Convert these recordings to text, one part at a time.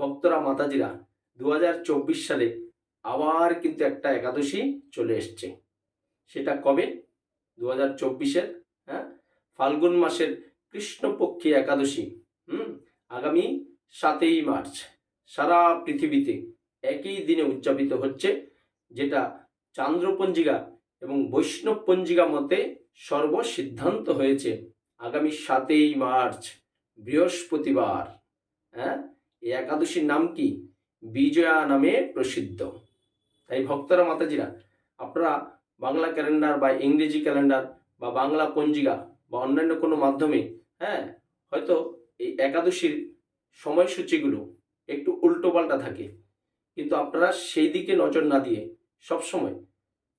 ভক্তরা মাতাজিরা দু হাজার চব্বিশ সালে আবার কিন্তু একটা একাদশী চলে এসছে। সেটা কবে? দু হাজার চব্বিশের হ্যাঁ? ফাল্গুন মাসের কৃষ্ণপক্ষী একাদশী, হুম? আগামী সাতই মার্চ, সারা পৃথিবীতে একই দিনে উদযাপিত হচ্ছে, যেটা চান্দ্রপঞ্জিকা এবং বৈষ্ণব পঞ্জিকা মতে সর্বসিদ্ধান্ত হয়েছে আগামী সাতই মার্চ, বৃহস্পতিবার হ্যাঁ? এই একাদশীর নাম কি? বিজয়া নামে প্রসিদ্ধ। তাই ভক্তরা, মাতাজিরা, আপনারা বাংলা ক্যালেন্ডার বা ইংরেজি ক্যালেন্ডার বা বাংলা পঞ্জিকা বা অন্যান্য কোনো মাধ্যমে হ্যাঁ হয়তো এই একাদশীর সময়সূচিগুলো একটু উল্টোপাল্টা থাকে। কিন্তু আপনারা সেই দিকে নজর না দিয়ে সবসময়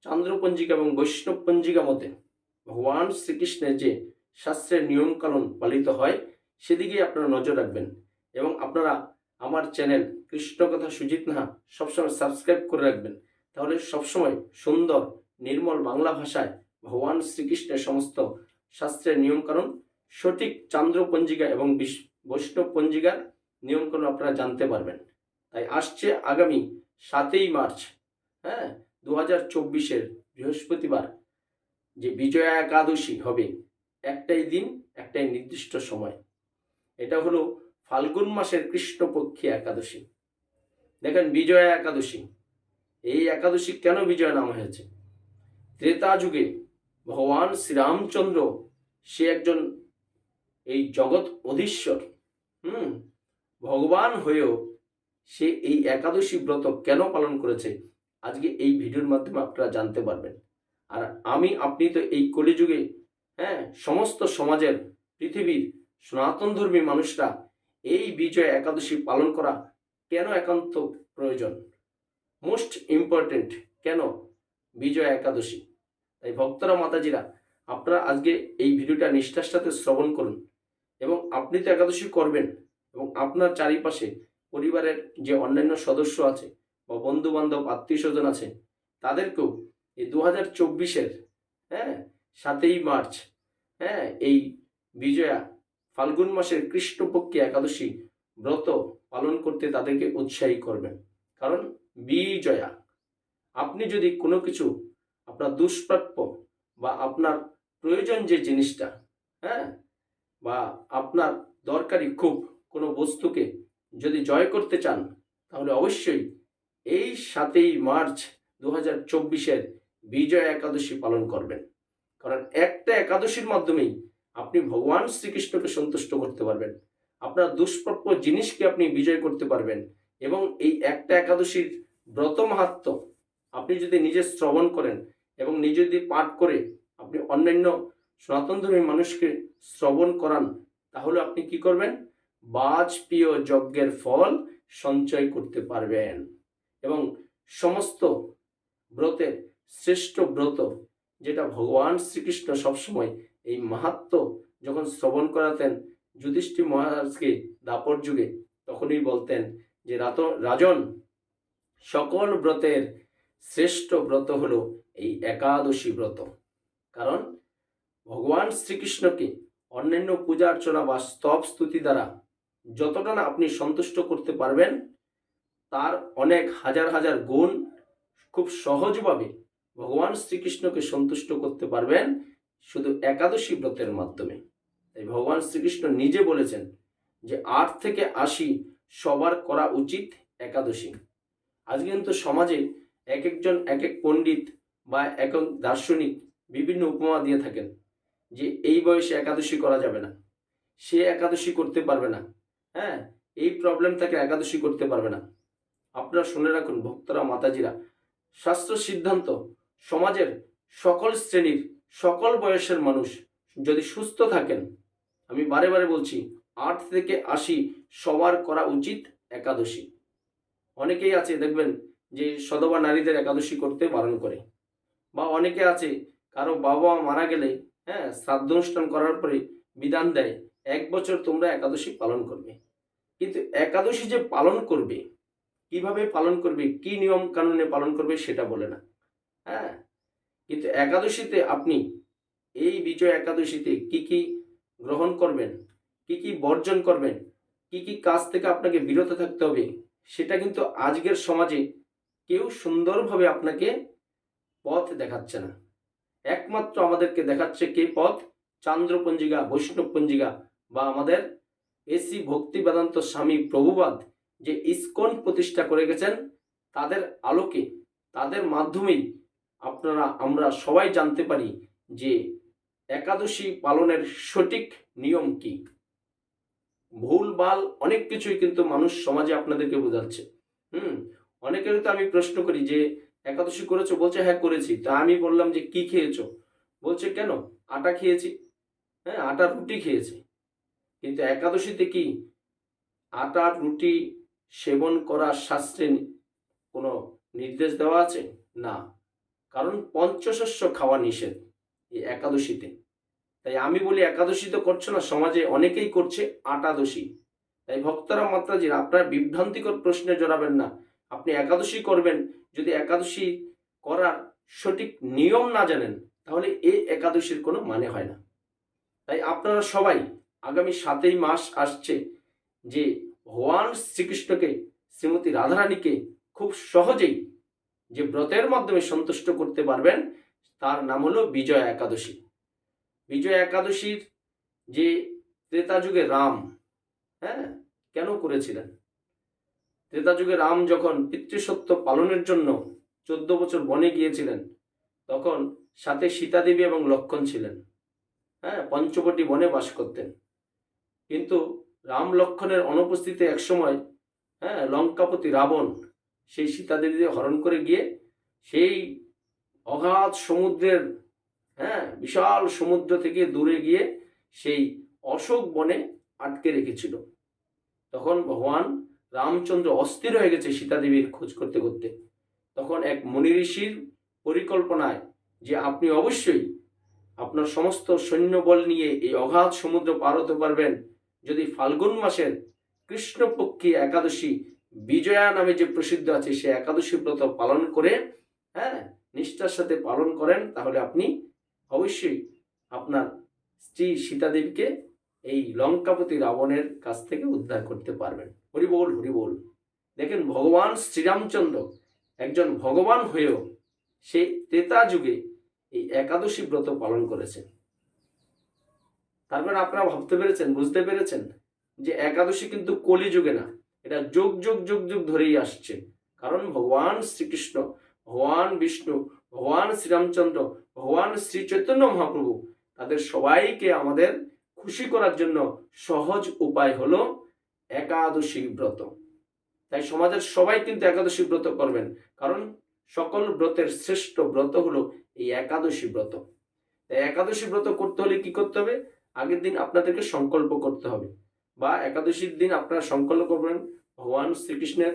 চান্দ্রপঞ্জিকা এবং বৈষ্ণব পঞ্জিকা মতে ভগবান শ্রীকৃষ্ণের যে শাস্ত্রের নিয়মকানুন পালিত হয়, সেদিকেই আপনারা নজর রাখবেন। এবং আপনারা আমার চ্যানেল কৃষ্ণকথা সুজিত নাহা সবসময় সাবস্ক্রাইব করে রাখবেন। তাহলে সবসময় সুন্দর, নির্মল বাংলা ভাষায় ভগবান শ্রীকৃষ্ণের সমস্ত শাস্ত্রের নিয়মকানুন, সঠিক চান্দ্র পঞ্জিকা এবং বৈষ্ণব পঞ্জিকার নিয়মকানুন আপনারা জানতে পারবেন। তাই আসছে আগামী সাতই মার্চ হ্যাঁ দু হাজার চব্বিশের বৃহস্পতিবার। যে বিজয়া একাদশী হবে, একটাই দিন, একটাই নির্দিষ্ট সময়। এটা হলো ফাল্গুন মাসের কৃষ্ণপক্ষী একাদশী। দেখেন, বিজয়া একাদশী। এই একাদশী কেন বিজয় নাম হয়েছে? ত্রেতা যুগে ভগবান শ্রীরামচন্দ্র, সে একজন এই জগৎ অধীশ্বর, হুম, ভগবান হয়েও সে এই একাদশী ব্রত কেন পালন করেছে? আজকে এই ভিডিওর মাধ্যমে আপনারা জানতে পারবেন। আর আমি, আপনি তো এই কলিযুগে হ্যাঁ সমস্ত সমাজের, পৃথিবীর সনাতন ধর্মী মানুষরা এই বিজয় একাদশী পালন করা কেন একান্ত প্রয়োজন? মোস্ট ইম্পর্টেন্ট কেন বিজয় একাদশী? তাই ভক্তরা, মাতাজিরা, আপনারা আজকে এই ভিডিওটা নিষ্ঠার সাথে শ্রবণ করুন এবং আপনি তো একাদশী করবেন এবং আপনার চারিপাশে পরিবারের যে অন্যান্য সদস্য আছে বা বন্ধু বান্ধব আত্মীয় স্বজন আছে, তাদেরকেও এই দু হাজার চব্বিশের হ্যাঁ সাতই মার্চ হ্যাঁ এই বিজয়া ফাল্গুন মাসের কৃষ্ণপক্ষে একাদশী ব্রত পালন করতে তাদেরকে উৎসাহী করবেন। কারণ বিজয়া, আপনি যদি কোনো কিছু আপনার দুষ্প্রাপ্য বা আপনার প্রয়োজন যে জিনিসটা হ্যাঁ বা আপনার দরকারি খুব কোনো বস্তুকে যদি জয় করতে চান, তাহলে অবশ্যই এই সাতই মার্চ দু হাজার চব্বিশের বিজয় একাদশী পালন করবেন। কারণ একটা একাদশীর মাধ্যমেই আপনি ভগবান শ্রীকৃষ্ণকে সন্তুষ্ট করতে পারবেন। আপনার দুষ্প্রাপ্য জিনিসকে আপনি বিজয় করতে পারবেন এবং এই একটা একাদশীর ব্রত মাহাত্ম আপনি যদি নিজে শ্রবণ করেন এবং নিজে যদি পাঠ করে আপনি অন্যান্য সনাতন ধর্মী মানুষকে শ্রবণ করান, তাহলে আপনি কি করবেন? বাজপেয় যজ্ঞের ফল সঞ্চয় করতে পারবেন এবং সমস্ত ব্রতের শ্রেষ্ঠ ব্রত যেটা ভগবান শ্রীকৃষ্ণ সবসময় এই মাহাত্ম যখন শ্রবণ করাতেন যুধিষ্ঠির মহারাজকে দাপর যুগে, তখনই বলতেন যে রাত রাজন, সকল ব্রতের শ্রেষ্ঠ ব্রত হলো এই একাদশী ব্রত। কারণ ভগবান শ্রীকৃষ্ণকে অন্যান্য পূজা অর্চনা বা স্তব স্তুতি দ্বারা যতটা না আপনি সন্তুষ্ট করতে পারবেন, তার অনেক হাজার হাজার গুণ খুব সহজভাবে ভগবান শ্রীকৃষ্ণকে সন্তুষ্ট করতে পারবেন। শুধু একাদশী ব্রতের মাধ্যমে। তাই ভগবান শ্রীকৃষ্ণ নিজে বলেছেন যে, আট থেকে আশি সবার করা উচিত একাদশী। আজকে কিন্তু সমাজে এক একজন এক এক পণ্ডিত বা এক এক দার্শনিক বিভিন্ন উপমা দিয়ে থাকেন যে, এই বয়সে একাদশী করা যাবে না। সে একাদশী করতে পারবে না। হ্যাঁ এই প্রবলেম তাকে একাদশী করতে পারবে না। আপনারা শুনে রাখুন, ভক্তরা, মাতাজিরা, শাস্ত্র সিদ্ধান্ত সমাজের সকল শ্রেণির সকল বয়সের মানুষ যদি সুস্থ থাকেন, আমি বারে বারে বলছি, আট থেকে আশি সবার করা উচিত একাদশী। অনেকেই আছে, দেখবেন যে সদবা নারীদের একাদশী করতে বারণ করে। বা অনেকে আছে, কারও বাবা মারা গেলে হ্যাঁ শ্রাদ্ধ অনুষ্ঠান করার পরে বিধান দেয়, এক বছর তোমরা একাদশী পালন করবে। কিন্তু একাদশী যে পালন করবে, কীভাবে পালন করবে, কি নিয়ম কানুনে পালন করবে সেটা বলে না। হ্যাঁ কিন্তু একাদশীতে আপনি এই বিজয় একাদশীতে কি কি গ্রহণ করবেন, কি কি বর্জন করবেন, কি কি কাজ থেকে আপনাকে বিরত থাকতে হবে, সেটা কিন্তু আজকের সমাজে কেউ সুন্দরভাবে আপনাকে পথ দেখাচ্ছে না। একমাত্র আমাদেরকে দেখাচ্ছে কে পথ? চান্দ্রপঞ্জিকা বৈষ্ণব পঞ্জিকা বা আমাদের এসি ভক্তি বেদান্ত স্বামী প্রভুবাদ যে ইস্কন প্রতিষ্ঠা করে গেছেন, তাদের আলোকে, তাদের মাধ্যমেই আপনারা, আমরা সবাই জানতে পারি যে একাদশী পালনের সঠিক নিয়ম কি। ভুল ভালো অনেক কিছুই কিন্তু মানুষ সমাজে আপনাদেরকে বোঝাচ্ছে। হুম? অনেকের তো আমি প্রশ্ন করি যে, একাদশী করেছ? বলছে হ্যাঁ করেছি। তা আমি বললাম যে, কি খেয়েছো? বলছে, কেন? আটা খেয়েছি। হ্যাঁ আটা রুটি খেয়েছি। কিন্তু একাদশীতে কি আটা রুটি সেবন করার শাস্ত্রে কোনো নির্দেশ দেওয়া আছে? না। কারণ পঞ্চশস্য খাওয়া নিষেধ এই একাদশীতে। তাই আমি বলি একাদশী তো করছ না, সমাজে অনেকেই করছে আটাদশী। তাই ভক্তরা মাত্রাজির আপনার বিভ্রান্তিকর প্রশ্নে জড়াবেন না। আপনি একাদশী করবেন, যদি একাদশী করার সঠিক নিয়ম না জানেন, তাহলে এই একাদশীর কোনো মানে হয় না। তাই আপনারা সবাই আগামী সাতই মাস আসছে যে ভগবান শ্রীকৃষ্ণকে, শ্রীমতী রাধারানীকে খুব সহজেই যে ব্রতের মাধ্যমে সন্তুষ্ট করতে পারবেন, তার নাম হলো বিজয় একাদশী। বিজয় একাদশীর যে ত্রেতা যুগে রাম হ্যাঁ? কেন করেছিলেন? ত্রেতা যুগে রাম যখন পিতৃসত্য পালনের জন্য চোদ্দ বছর বনে গিয়েছিলেন, তখন সাথে সীতা দেবী এবং লক্ষণ ছিলেন হ্যাঁ? পঞ্চবটি বনে বাস করতেন। কিন্তু রাম লক্ষণের অনুপস্থিতিতে একসময় হ্যাঁ? লঙ্কাপতি রাবণ সেই সীতা দেবীকে হরণ করে গিয়ে সেই অগাধ সমুদ্রের হ্যাঁ বিশাল সমুদ্র থেকে দূরে গিয়ে সেই অশোক বনে আটকে রেখেছিল। তখন ভগবান রামচন্দ্র অস্থির হয়ে গেছে সীতা দেবীর খোঁজ করতে করতে। তখন এক মুনি ঋষির পরিকল্পনায় যে আপনি অবশ্যই আপনার সমস্ত সৈন্যবল নিয়ে এই অগাধ সমুদ্র পার হতে পারবেন, যদি ফাল্গুন মাসের কৃষ্ণপক্ষী একাদশী বিজয়া নামে যে প্রসিদ্ধ আছে, সে একাদশী ব্রত পালন করে হ্যাঁ নিষ্ঠার সাথে পালন করেন, তাহলে আপনি অবশ্যই আপনার স্ত্রী সীতা দেবীকে এই লঙ্কাপতি রাবণের কাছ থেকে উদ্ধার করতে পারবেন। হরিবোল হরিবোল দেখেন, ভগবান শ্রীরামচন্দ্র একজন ভগবান হয়েও সে ত্রেতা যুগে এই একাদশী ব্রত পালন করেছেন। তারপর আপনারা ভাবতে পেরেছেন, বুঝতে পেরেছেন যে একাদশী কিন্তু কলি যুগে না। এটা যুগ যুগ যুগ যুগ ধরেই আসছে। কারণ ভগবান শ্রীকৃষ্ণ, ভগবান বিষ্ণু, ভগবান শ্রীরামচন্দ্র, ভগবান শ্রী চৈতন্য মহাপ্রভু, তাদের সবাইকে আমাদের খুশি করার জন্য সহজ উপায় হলো একাদশী ব্রত। তাই সমাজের সবাই কিন্তু একাদশী ব্রত করবেন, কারণ সকল ব্রতের শ্রেষ্ঠ ব্রত হলো এই একাদশী ব্রত। তাই একাদশী ব্রত করতে হলে কি করতে হবে? আগের দিন আপনাদেরকে সংকল্প করতে হবে। বা একাদশীর দিন আপনারা সংকল্প করবেন, ভগবান শ্রীকৃষ্ণের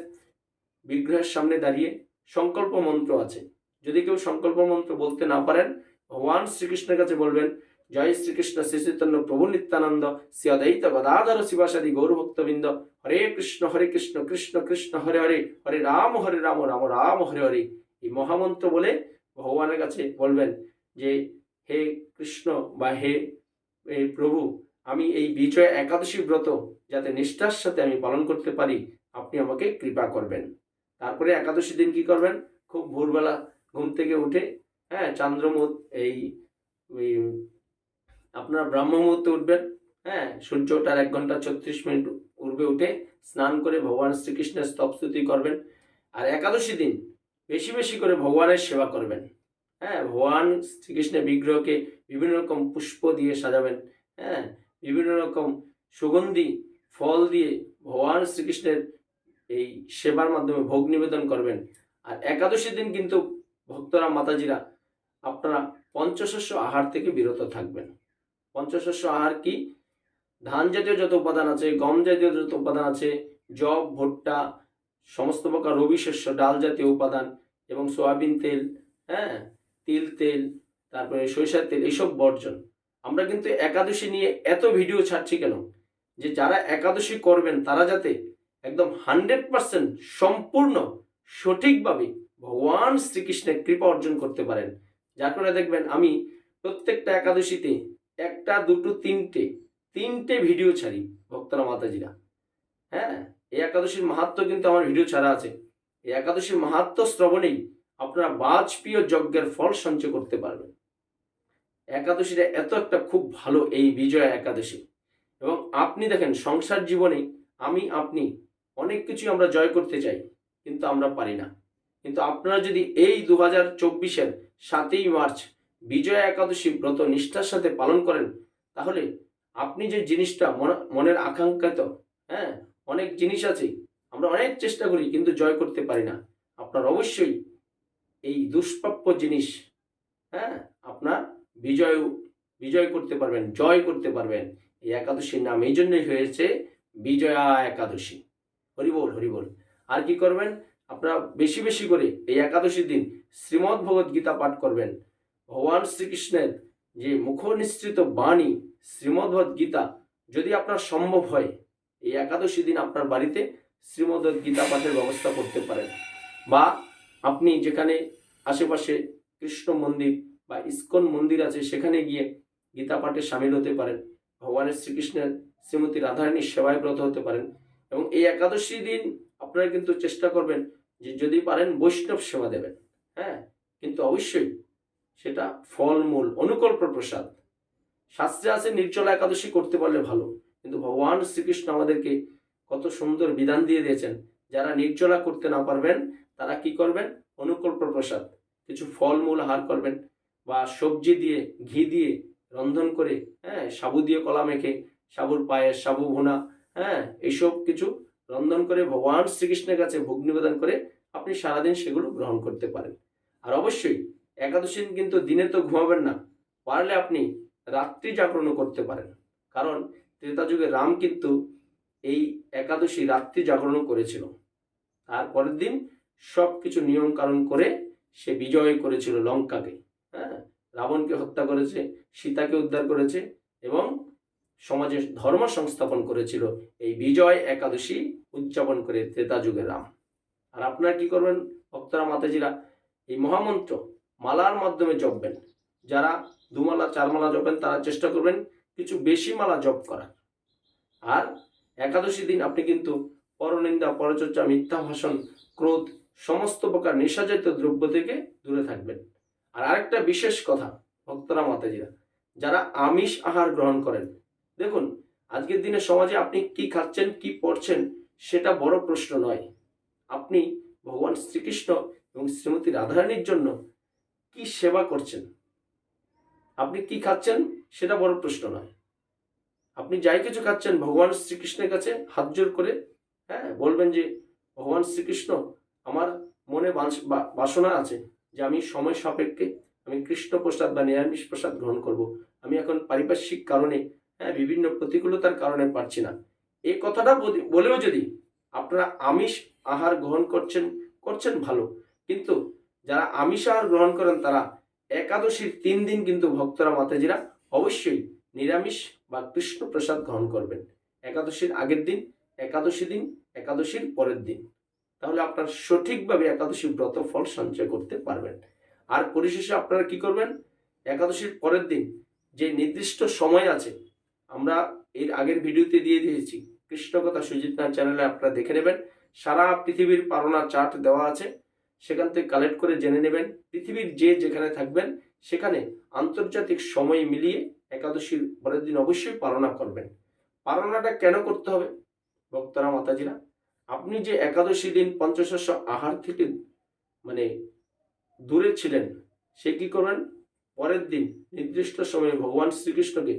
বিগ্রহের সামনে দাঁড়িয়ে সংকল্প মন্ত্র আছে। যদি কেউ সংকল্প মন্ত্র বলতে না পারেন, ভগবান শ্রীকৃষ্ণের কাছে বলবেন, জয় শ্রীকৃষ্ণ, শ্রী চৈতন্য প্রভু নিত্যানন্দ শ্রী অদ্বৈত গদাধর শিবাসাদি গৌরভক্তবৃন্দ, হরে কৃষ্ণ হরে কৃষ্ণ কৃষ্ণ কৃষ্ণ, হরে হরে হরে রাম হরে রাম রাম রাম, হরে হরে। এই মহামন্ত্র বলে ভগবানের কাছে বলবেন যে, হে কৃষ্ণ বা হে প্রভু আমি এই বিজয় একাদশী ব্রত যাতে নিষ্ঠার সাথে আমি পালন করতে পারি, আপনি আমাকে কৃপা করবেন। তারপরে একাদশী দিন কি করবেন? খুব ভোরবেলা ঘুম থেকে উঠে হ্যাঁ চন্দ্রমুহূর্ত এই আপনারা ব্রাহ্ম মুহূর্তে উঠবেন হ্যাঁ সূর্য ওঠার এক ঘণ্টা ছত্রিশ মিনিট পূর্বে উঠে স্নান করে ভগবান শ্রীকৃষ্ণের স্তবস্তুতি করবেন। আর একাদশী দিন বেশি বেশি করে ভগবানের সেবা করবেন। হ্যাঁ ভগবান শ্রীকৃষ্ণের বিগ্রহকে বিভিন্ন রকম পুষ্প দিয়ে সাজাবেন। হ্যাঁ বিভিন্ন রকম সুগন্ধি, ফল দিয়ে ভগবান শ্রীকৃষ্ণের এই সেবার মাধ্যমে ভোগ নিবেদন করবেন। আর একাদশী দিন কিন্তু ভক্তরা, মাতাজিরা আপনারা পঞ্চশস্য আহার থেকে বিরত থাকবেন। পঞ্চশস্য আহার কি? ধান জাতীয় যত উপাদান আছে, গম জাতীয় যত উপাদান আছে জব ভুট্টা, সমস্ত প্রকার রবি শস্য, ডাল জাতীয় উপাদান এবং সয়াবিন তেল হ্যাঁ তিল তেল, তারপরে সরিষার তেল, এইসব বর্জন। আমরা কিন্তু একাদশী নিয়ে এত ভিডিও ছাড়ছি কেন? যে যারা একাদশী করবেন, তারা যাতে একদম হান্ড্রেড পার্সেন্ট সম্পূর্ণ সঠিকভাবে ভগবান শ্রীকৃষ্ণের কৃপা অর্জন করতে পারেন। যার কারণে দেখবেন আমি প্রত্যেকটা একাদশীতে একটা, দুটো, তিনটে তিনটে ভিডিও ছাড়ি ভক্তরা, মাতাজিরা। হ্যাঁ এই একাদশীর মাহাত্ম কিন্তু আমার ভিডিও ছাড়া আছে। এই একাদশীর মাহাত্ম শ্রবণেই আপনারা বাজপেয় যজ্ঞের ফল সঞ্চয় করতে পারবেন। একাদশীটা এত একটা খুব ভালো এই বিজয়া একাদশী। এবং আপনি দেখেন, সংসার জীবনে আমি, আপনি অনেক কিছু আমরা জয় করতে চাই, কিন্তু আমরা পারি না। কিন্তু আপনারা যদি এই দু হাজার চব্বিশের সাতই মার্চ বিজয়া একাদশী ব্রত নিষ্ঠার সাথে পালন করেন, তাহলে আপনি যে জিনিসটা মন- মনের আকাঙ্ক্ষিত হ্যাঁ অনেক জিনিস আছে, আমরা অনেক চেষ্টা করি, কিন্তু জয় করতে পারি না। আপনার অবশ্যই এই দুষ্প্রাপ্য জিনিস হ্যাঁ আপনার বিজয় বিজয় করতে পারবেন, জয় করতে পারবেন এই একাদশীর নাম। এই জন্যই হয়েছে বিজয়া একাদশী। হরিবোল হরিবোল আর কি করবেন? আপনারা বেশি বেশি করে এই একাদশীর দিন শ্রীমদ্ ভগবদ গীতা পাঠ করবেন। ভগবান শ্রীকৃষ্ণের যে মুখনিসৃত বাণী শ্রীমদ্ভগবদ গীতা, যদি আপনার সম্ভব হয়, এই একাদশী দিন আপনার বাড়িতে শ্রীমদ্ভগবদ গীতা পাঠের ব্যবস্থা করতে পারেন। বা আপনি যেখানে আশেপাশে কৃষ্ণ মন্দির বা ইস্কন মন্দির আছে, সেখানে গিয়ে গীতা পাঠে সামিল হতে পারেন, ভগবানের শ্রীকৃষ্ণের শ্রীমতী রাধারানীর সেবায় ব্রত হতে পারেন এবং এই একাদশী দিন আপনারা কিন্তু চেষ্টা করবেন যে যদি পারেন বৈষ্ণব সেবা দেবেন। হ্যাঁ কিন্তু অবশ্যই সেটা ফলমূল অনুকল্প প্রসাদ। শাস্ত্রে আছে নির্জলা একাদশী করতে পারলে ভালো, কিন্তু ভগবান শ্রীকৃষ্ণ আমাদেরকে কত সুন্দর বিধান দিয়ে দিয়েছেন, যারা নির্জলা করতে না পারবেন তারা কি করবেন? অনুকল্প প্রসাদ, কিছু ফলমূল আহার করবেন। বা সবজি দিয়ে, ঘি দিয়ে রন্ধন করে হ্যাঁ সাবু দিয়ে কলা মেখে, সাবুর পায়েস, সাবু ভুনা হ্যাঁ এইসব কিছু রন্ধন করে ভগবান শ্রীকৃষ্ণের কাছে ভোগ নিবেদন করে আপনি সারাদিন সেগুলো গ্রহণ করতে পারেন। আর অবশ্যই একাদশী দিন কিন্তু দিনে তো ঘুমাবেন না, পারলে আপনি রাত্রি জাগরণও করতে পারেন। কারণ ত্রেতা যুগে রাম কিন্তু এই একাদশী রাত্রি জাগরণও করেছিল। তারপরের দিন সব কিছু নিয়ম কারণ করে সে বিজয় করেছিল লঙ্কাকে। হ্যাঁ? রাবণকে হত্যা করেছে, সীতাকে উদ্ধার করেছে এবং সমাজে ধর্ম সংস্থাপন করেছিল। এই বিজয় একাদশী উদযাপন করে ত্রেতা যুগের রাম। আর আপনারা কি করবেন, ভক্তরা, মাতাজিরা? এই মহামন্ত্র মালার মাধ্যমে জপবেন। যারা দুমালা চার মালা জপেন, তারা চেষ্টা করবেন কিছু বেশি মালা জপ করার। আর একাদশী দিন আপনি কিন্তু পরনিন্দা, পরচর্চা, মিথ্যা ভাষণ, ক্রোধ, সমস্ত প্রকার নেশাজাতীয় দ্রব্য থেকে দূরে থাকবেন। আর আরেকটা বিশেষ কথা, ভক্তরা মাতাজিরা, যারা আমিষ আহার গ্রহণ করেন। দেখুন, আজকের দিনে সমাজে আপনি কি খাচ্ছেন, কি পড়ছেন, সেটা বড় প্রশ্ন নয়। আপনি ভগবান শ্রীকৃষ্ণ এবং শ্রীমতী রাধারানীর জন্য কি সেবা করছেন? আপনি কি খাচ্ছেন, সেটা বড় প্রশ্ন নয়। আপনি যাই কিছু খাচ্ছেন, ভগবান শ্রীকৃষ্ণের কাছে হাত জোর করে হ্যাঁ বলবেন যে, ভগবান শ্রীকৃষ্ণ, আমার মনে বাস- বাসনা আছে যে আমি সময় সাপেক্ষে আমি কৃষ্ণ প্রসাদ বা নিরামিষ প্রসাদ গ্রহণ করব। আমি এখন পারিপার্শ্বিক কারণে হ্যাঁ বিভিন্ন প্রতিকূলতার কারণে পারছি না। এই কথাটা বলেও যদি আপনারা আমিষ আহার গ্রহণ করছেন করছেন ভালো। কিন্তু যারা আমিষ আহার গ্রহণ করেন, তারা একাদশীর তিন দিন কিন্তু ভক্তরা, মাতাজিরা অবশ্যই নিরামিষ বা কৃষ্ণ প্রসাদ গ্রহণ করবেন। একাদশীর আগের দিন, একাদশী দিন, একাদশীর পরের দিন। তাহলে আপনার সঠিকভাবে একাদশী ব্রত ফল সঞ্চয় করতে পারবেন। আর পরিশেষে আপনারা কি করবেন? একাদশীর পরের দিন যে নির্দিষ্ট সময় আছে, আমরা এর আগের ভিডিওতে দিয়ে দিয়েছি। কৃষ্ণকথা সুজিত নাথ চ্যানেলে আপনারা দেখে নেবেন। সারা পৃথিবীর পারনা চার্ট দেওয়া আছে। সেখান থেকে কালেক্ট করে জেনে নেবেন। পৃথিবীর যে যেখানে থাকবেন, সেখানে আন্তর্জাতিক সময় মিলিয়ে একাদশীর পরের দিন অবশ্যই পালনা করবেন। পালনাটা কেন করতে হবে? ভক্তরা, মাতাজিরা আপনি যে একাদশী দিন পঞ্চশস্য আহার থেকে মানে দূরে ছিলেন, সে কি করবেন? পরের দিন নির্দিষ্ট সময়ে ভগবান শ্রীকৃষ্ণকে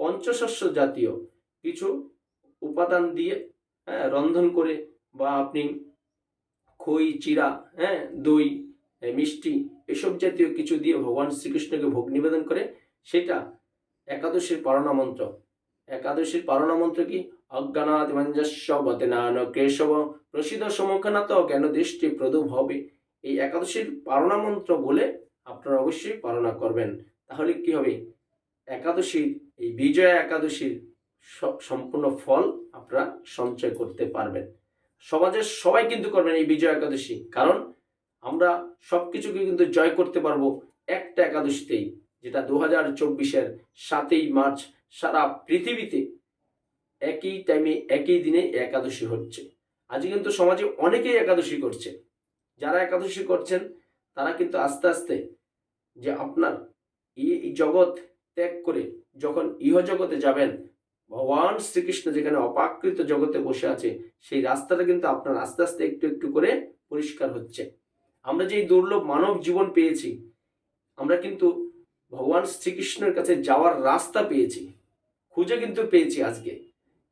পঞ্চশস্য জাতীয় কিছু উপাদান দিয়ে হ্যাঁ রন্ধন করে বা আপনি খই, চিরা হ্যাঁ দই মিষ্টি এসব জাতীয় কিছু দিয়ে ভগবান শ্রীকৃষ্ণকে ভোগ নিবেদন করে, সেটা একাদশীর পারণা মন্ত্র। একাদশীর পারণা মন্ত্র কি? অজ্ঞানাদ মঞ্জস্ব বতেনান কেশব। প্রসিদ্ধ সমুখনাথ জ্ঞান দৃষ্টি প্রদু হবে? এই একাদশীর পারণা মন্ত্র বলে আপনারা অবশ্যই পালনা করবেন। তাহলে কি হবে? একাদশীর, এই বিজয়া একাদশীর সম্পূর্ণ ফল আপনারা সঞ্চয় করতে পারবেন। সমাজের সবাই কিন্তু করবেন এই বিজয় একাদশী। কারণ আমরা সব কিছুকে কিন্তু জয় করতে পারব একটা একাদশীতেই, যেটা দু হাজার চব্বিশের সাতই মার্চ সারা পৃথিবীতে একই টাইমে একই দিনে একাদশী হচ্ছে। আজকে কিন্তু সমাজে অনেকেই একাদশী করছে। যারা একাদশী করছেন, তারা কিন্তু আস্তে আস্তে যে আপনার এই জগৎ ত্যাগ করে যখন ইহ জগতে যাবেন, ভগবান শ্রীকৃষ্ণ যেখানে অপাকৃত জগতে বসে আছে, সেই রাস্তাটা কিন্তু আপনার আস্তে আস্তে একটু একটু করে পরিষ্কার হচ্ছে। আমরা যে দুর্লভ মানব জীবন পেয়েছি, আমরা কিন্তু ভগবান শ্রীকৃষ্ণের কাছে যাওয়ার রাস্তা পেয়েছি। খুঁজে কিন্তু পেয়েছি আজকে।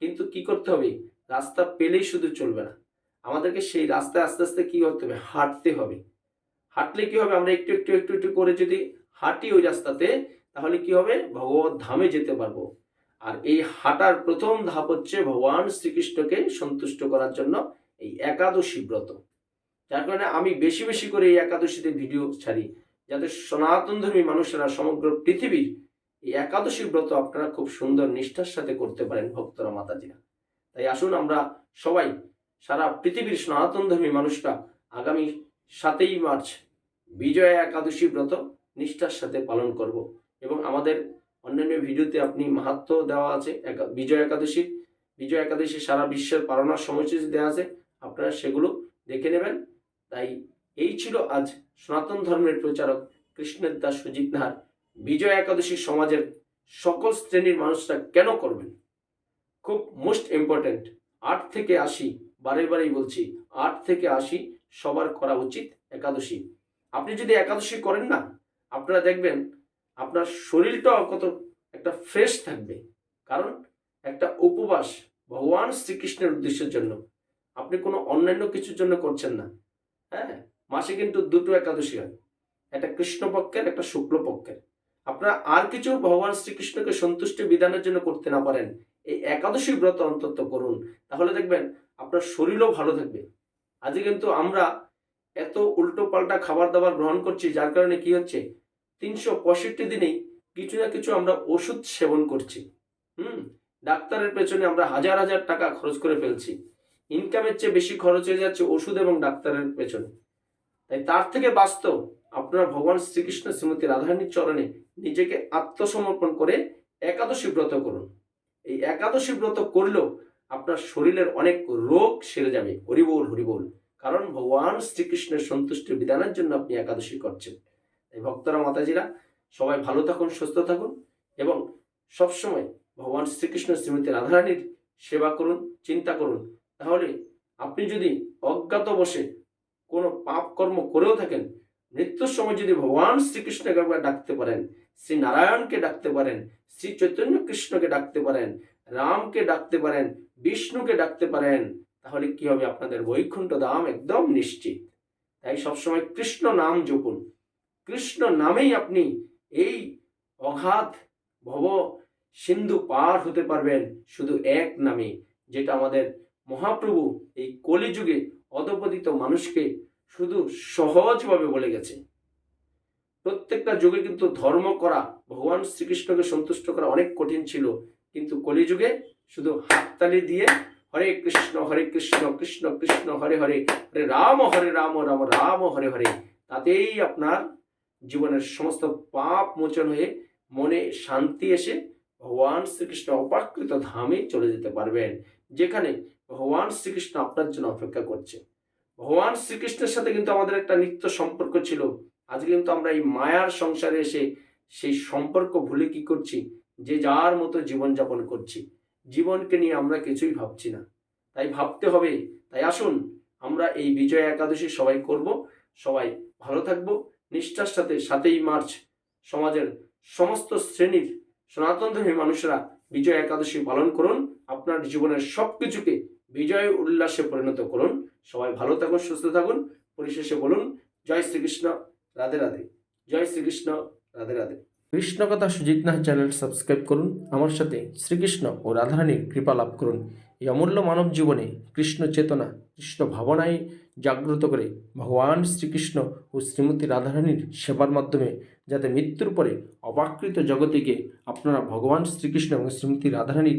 কিন্তু কি করতে হবে? রাস্তা পেলেই শুধু চলবে না। আমাদেরকে সেই রাস্তায় আস্তে আস্তে কি করতে হবে? হাঁটতে হবে। হাঁটলে কি হবে? আমরা একটু একটু একটু একটু করে যদি হাঁটি ওই রাস্তাতে, তাহলে কি হবে? ভগবত ধামে যেতে পারব। আর এই হাঁটার প্রথম ধাপ হচ্ছে ভগবান শ্রীকৃষ্ণকে সন্তুষ্ট করার জন্য এই একাদশী ব্রত। যার কারণে আমি বেশি বেশি করে এই একাদশীতে ভিডিও ছাড়ি। যাতে সনাতন ধর্মী মানুষেরা সমগ্র পৃথিবীর এই একাদশী ব্রত আপনারা খুব সুন্দর নিষ্ঠার সাথে করতে পারেন ভক্তরা মাতাজিরা। তাই আসুন আমরা সবাই সারা পৃথিবীর সনাতন ধর্মী মানুষরা আগামী সাতই মার্চ বিজয়া একাদশী ব্রত নিষ্ঠার সাথে পালন করব এবং আমাদের অন্যান্য ভিডিওতে আপনি মাহাত্ম দেওয়া আছে বিজয় একাদশী। বিজয় একাদশী সারা বিশ্বের পালনার সময়সূচি দেওয়া আছে, আপনারা সেগুলো দেখে নেবেন। তাই এই ছিল আজ সনাতন ধর্মের প্রচারক কৃষ্ণের দাস সুজিত নাহার। বিজয় একাদশী সমাজের সকল শ্রেণির মানুষরা কেন করবেন? খুব মোস্ট ইম্পর্ট্যান্ট আট থেকে আশি বারে বারেই বলছি, আট থেকে আশি সবার করা উচিত একাদশী। আপনি যদি একাদশী করেন না, আপনারা দেখবেন আপনার শরীরটাও কত একটা ফ্রেশ থাকবে। কারণ একটা উপবাস ভগবান শ্রীকৃষ্ণের উদ্দেশ্যের জন্য। আপনি কোনো অন্যান্য কিছুর জন্য করছেন না। হ্যাঁ মাসে কিন্তু দুটো একাদশী হয়। একটা কৃষ্ণপক্ষের, একটা শুক্লপক্ষের। আপনারা আর কিছু ভগবান শ্রীকৃষ্ণকে সন্তুষ্টি বিধানের জন্য করতে না পারেন, এই একাদশী ব্রত অন্তত করুন। তাহলে দেখবেন আপনার শরীরও ভালো থাকবে। আজকে কিন্তু আমরা এত উল্টো পাল্টা খাবার দাবার গ্রহণ করছি, যার কারণে কি হচ্ছে? তিনশো পঁয়ষট্টি দিনেই কিছু না কিছু আমরা ওষুধ সেবন করছি। হুম? ডাক্তারের পেছনে আমরা হাজার হাজার টাকা খরচ করে ফেলছি। ইনকামের চেয়ে বেশি খরচ হয়ে যাচ্ছে ওষুধ এবং ডাক্তারের পেছনে। তাই তার থেকে বাস্তব আপনারা ভগবান শ্রীকৃষ্ণ শ্রীমতী রাধারানীর চরণে নিজেকে আত্মসমর্পণ করে একাদশী ব্রত করুন। এই একাদশী ব্রত করলেও আপনার শরীরের অনেক রোগ সেরে যাবে। হরিবোল হরিবোল। কারণ ভগবান শ্রীকৃষ্ণের সন্তুষ্টির বিধানের জন্য আপনি একাদশী করছেন। তাই ভক্তরা, মাতাজিরা, সবাই ভালো থাকুন, সুস্থ থাকুন এবং সবসময় ভগবান শ্রীকৃষ্ণ শ্রীমতী রাধারানীর সেবা করুন, চিন্তা করুন। তাহলে আপনি যদি অজ্ঞাত বসে কোনো পাপ কর্ম করেও থাকেন, মৃত্যুর সময় যদি ভগবান শ্রীকৃষ্ণকে একবার ডাকতে পারেন শ্রী নারায়ণকে ডাকতে পারেন শ্রী চৈতন্য কৃষ্ণকে ডাকতে পারেন, রামকে ডাকতে পারেন, বিষ্ণুকে ডাকতে পারেন, তাহলে কি হবে? আপনাদের বৈকুণ্ঠ দাম একদম নিশ্চিত। তাই সবসময় কৃষ্ণ নাম জপুন। কৃষ্ণ নামেই আপনি এই অঘাত ভব সিন্ধু পার হতে পারবেন শুধু এক নামে, যেটা আমাদের মহাপ্রভু এই কলিযুগে অধপতিত মানুষকে শুধু সহজভাবে বলে গেছে। প্রত্যেকটা যুগে কিন্তু ধর্ম করা, ভগবান শ্রীকৃষ্ণকে সন্তুষ্ট করা অনেক কঠিন ছিল। কিন্তু কলিযুগে শুধু হাততালি দিয়ে হরে কৃষ্ণ হরে কৃষ্ণ কৃষ্ণ কৃষ্ণ, হরে হরে হরে রাম হরে রাম রাম রাম, হরে হরে, তাতেই আপনার জীবনের সমস্ত পাপ মোচন হয়ে মনে শান্তি এসে ভগবান শ্রীকৃষ্ণ অপাকৃত ধামে চলে যেতে পারবেন। যেখানে ভগবান শ্রীকৃষ্ণ আপনার জন্য অপেক্ষা করছে। ভগবান শ্রীকৃষ্ণের সাথে কিন্তু আমাদের একটা নিত্য সম্পর্ক ছিল। আজকে কিন্তু আমরা এই মায়ার সংসারে এসে সেই সম্পর্ক ভুলে কি করছি? যে যার মতো জীবনযাপন করছি। জীবনকে নিয়ে আমরা কিছুই ভাবছি না। তাই ভাবতে হবে। তাই আসুন, আমরা এই বিজয় একাদশী সবাই করব। সবাই ভালো থাকব। নিষ্ঠার সাথে সাতই মার্চ সমাজের সমস্ত শ্রেণির সনাতন ধর্মী মানুষরা বিজয় একাদশী পালন করুন। আপনার জীবনের সব কিছুকে বিজয় উল্লাসে পরিণত করুন। সবাই ভালো থাকুন, সুস্থ থাকুন। পরিশেষে বলুন, জয় শ্রীকৃষ্ণ, রাধে রাধে। জয় শ্রীকৃষ্ণ, রাধে রাধে। কৃষ্ণকথা সুজিত নাহ চ্যানেল সাবস্ক্রাইব করুন। আমার সাথে শ্রীকৃষ্ণ ও রাধারানীর কৃপা লাভ করুন। এই অমূল্য মানব জীবনে কৃষ্ণ চেতনা, কৃষ্ণ ভাবনায় জাগ্রত করে ভগবান শ্রীকৃষ্ণ ও শ্রীমতী রাধারানীর সেবার মাধ্যমে যাতে মৃত্যুর পরে অপাকৃত জগতে গিয়ে আপনারা ভগবান শ্রীকৃষ্ণ এবং শ্রীমতী রাধারানীর